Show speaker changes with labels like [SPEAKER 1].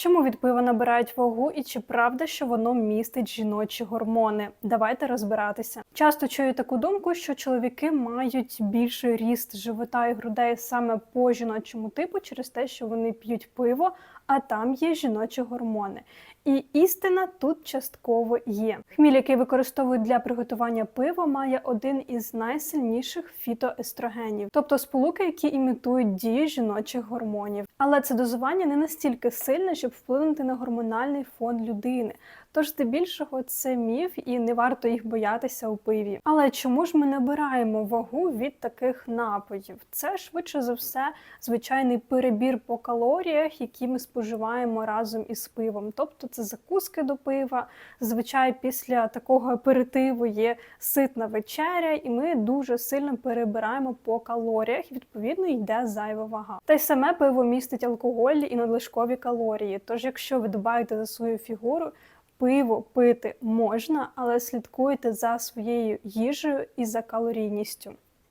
[SPEAKER 1] Чому від пива набирають вагу і чи правда, що воно містить жіночі гормони? Давайте розбиратися. Часто чую таку думку, що чоловіки мають більший ріст живота і грудей саме по жіночому типу через те, що вони п'ють пиво, а там є жіночі гормони. І істина тут частково є. Хміль, який використовують для приготування пива, має один із найсильніших фітоестрогенів, тобто сполуки, які імітують дії жіночих гормонів. Але це дозування не настільки сильне, щоб вплинути на гормональний фон людини. Тож, здебільшого, це міф і не варто їх боятися у пиві. Але чому ж ми набираємо вагу від таких напоїв? Це швидше за все звичайний перебір по калоріях, які ми споживаємо разом із пивом. Тобто це закуски до пива. Зазвичай після такого аперитиву є ситна вечеря, і ми дуже сильно перебираємо по калоріях. Відповідно, йде зайва вага. Та й саме пиво містить алкоголь і надлишкові Тож, якщо ви дбаєте за свою фігуру, Пиво пити можна, але слідкуйте за своєю їжею і за калорійністю.